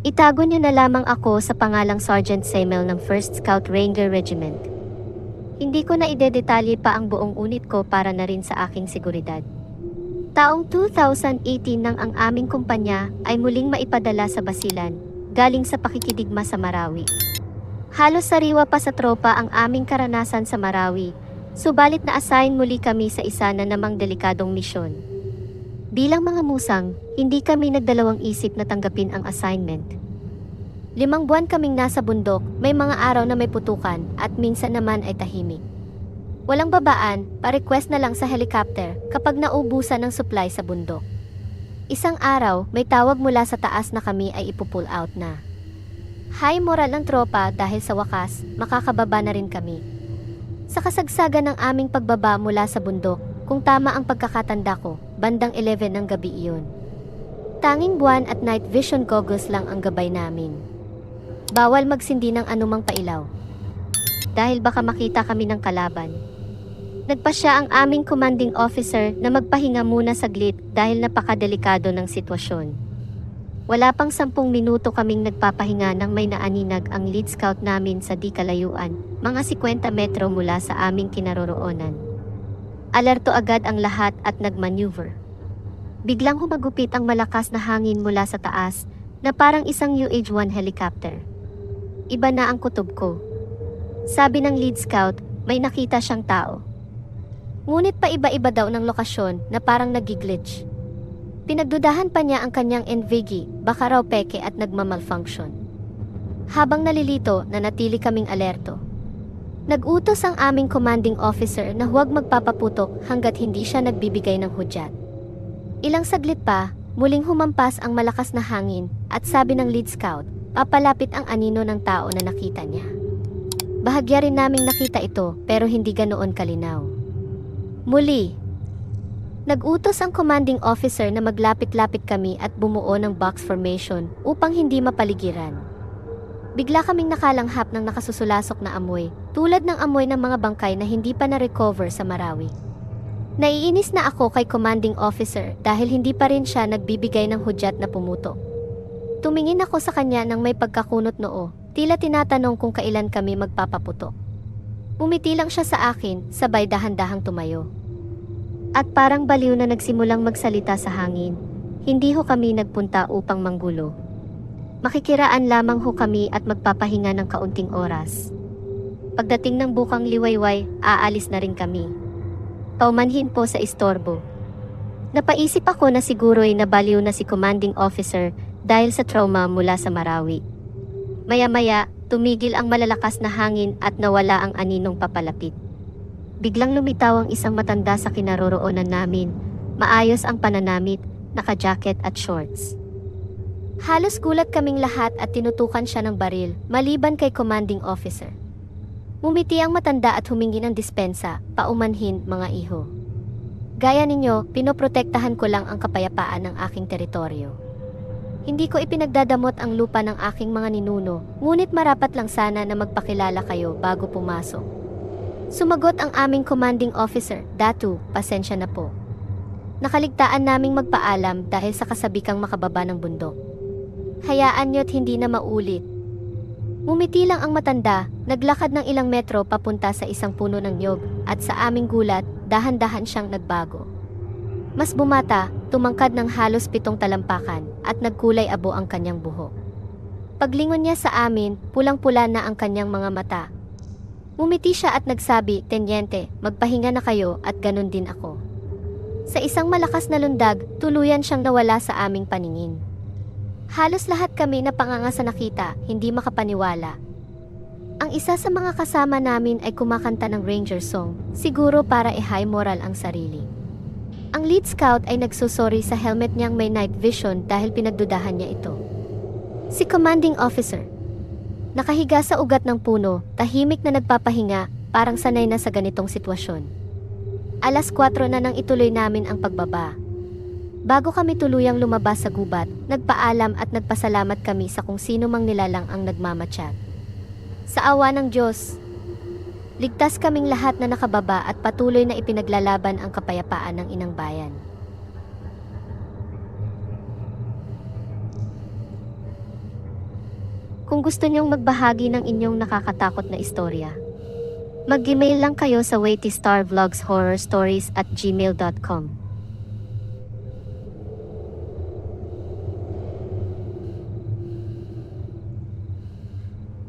Itago niyo na lamang ako sa pangalang Sergeant Samuel ng 1st Scout Ranger Regiment. Hindi ko na idedetalye pa ang buong unit ko para na rin sa aking seguridad. Taong 2018 nang ang aming kumpanya ay muling maipadala sa Basilan, galing sa pakikidigma sa Marawi. Halos sariwa pa sa tropa ang aming karanasan sa Marawi, subalit na-assign muli kami sa isa na namang delikadong misyon. Bilang mga musang, hindi kami nagdalawang isip na tanggapin ang assignment. Limang buwan kaming nasa bundok, may mga araw na may putukan at minsan naman ay tahimik. Walang babaan, pa-request na lang sa helicopter kapag naubusan ng supply sa bundok. Isang araw, may tawag mula sa taas na kami ay ipupull out na. High moral ng tropa dahil sa wakas, makakababa na rin kami. Sa kasagsagan ng aming pagbaba mula sa bundok, kung tama ang pagkakatanda ko, bandang 11 ng gabi iyon. Tanging buwan at night vision goggles lang ang gabay namin. Bawal magsindi ng anumang pailaw. Dahil baka makita kami ng kalaban. Nagpa siya ang aming commanding officer na magpahinga muna saglit dahil napakadelikado ng sitwasyon. Wala pang sampung minuto kaming nagpapahinga nang may naaninag ang lead scout namin sa di kalayuan, mga 50 metro mula sa aming kinaroroonan. Alerto agad ang lahat at nagmaneuver. Biglang humagupit ang malakas na hangin mula sa taas na parang isang UH-1 helicopter. Iba na ang kutob ko. Sabi ng lead scout, may nakita siyang tao. Ngunit pa iba-iba daw ng lokasyon na parang nagiglitch. Pinagdudahan pa niya ang kanyang NVG, baka raw peke at nagmamalfunction. Habang nalilito, nanatili kaming alerto. Nag-utos ang aming commanding officer na huwag magpapaputok hanggat hindi siya nagbibigay ng hudyat. Ilang saglit pa, muling humampas ang malakas na hangin at sabi ng lead scout, papalapit ang anino ng tao na nakita niya. Bahagya rin naming nakita ito pero hindi ganoon kalinaw. Muli, nag-utos ang commanding officer na maglapit-lapit kami at bumuo ng box formation upang hindi mapaligiran. Bigla kaming nakalanghap ng nakasusulasok na amoy, tulad ng amoy ng mga bangkay na hindi pa na-recover sa Marawi. Naiinis na ako kay commanding officer dahil hindi pa rin siya nagbibigay ng hudyat na pumutok. Tumingin ako sa kanya nang may pagkakunot noo, tila tinatanong kung kailan kami magpapaputok. Umiti lang siya sa akin, sabay dahan-dahang tumayo. At parang baliw na nagsimulang magsalita sa hangin, hindi ho kami nagpunta upang manggulo. Makikiraan lamang ho kami at magpapahinga ng kaunting oras. Pagdating ng bukang liwayway, aalis na rin kami. Paumanhin po sa istorbo. Napaisip ako na siguro ay nabaliw na si commanding officer dahil sa trauma mula sa Marawi. Maya-maya, tumigil ang malalakas na hangin at nawala ang aninong papalapit. Biglang lumitaw ang isang matanda sa kinaroroonan namin. Maayos ang pananamit, naka-jacket at shorts. Halos gulat kaming lahat at tinutukan siya ng baril, maliban kay commanding officer. Mumiti ang matanda at humingi ng dispensa, paumanhin mga iho. Gaya ninyo, pinoprotektahan ko lang ang kapayapaan ng aking teritoryo. Hindi ko ipinagdadamot ang lupa ng aking mga ninuno, ngunit marapat lang sana na magpakilala kayo bago pumasok. Sumagot ang aming commanding officer, Datu, pasensya na po. Nakaligtaan naming magpaalam dahil sa kasabikang makababa ng bundok. Hayaan niyo't hindi na maulit. Mumiti lang ang matanda, naglakad ng ilang metro papunta sa isang puno ng nyog at sa aming gulat, dahan-dahan siyang nagbago. Mas bumata, tumangkad ng halos pitong talampakan at nagkulay abo ang kanyang buhok. Paglingon niya sa amin, pulang-pula na ang kanyang mga mata. Mumiti siya at nagsabi, Tenyente, magpahinga na kayo at ganun din ako. Sa isang malakas na lundag, tuluyan siyang nawala sa aming paningin. Halos lahat kami na panganga sa nakita, hindi makapaniwala. Ang isa sa mga kasama namin ay kumakanta ng Ranger song, siguro para i-high moral ang sarili. Ang lead scout ay nagsusori sa helmet niyang may night vision dahil pinagdudahan niya ito. Si commanding officer. Nakahiga sa ugat ng puno, tahimik na nagpapahinga, parang sanay na sa ganitong sitwasyon. Alas 4 na nang ituloy namin ang pagbaba, Bago kami tuluyang lumabas sa gubat, nagpaalam at nagpasalamat kami sa kung sino mang nilalang ang nagmamatsyag. Sa awa ng Diyos, ligtas kaming lahat na nakababa at patuloy na ipinaglalaban ang kapayapaan ng inang bayan. Kung gusto niyong magbahagi ng inyong nakakatakot na istorya, mag-email lang kayo sa waitystarvlogshorrorstories at gmail.com.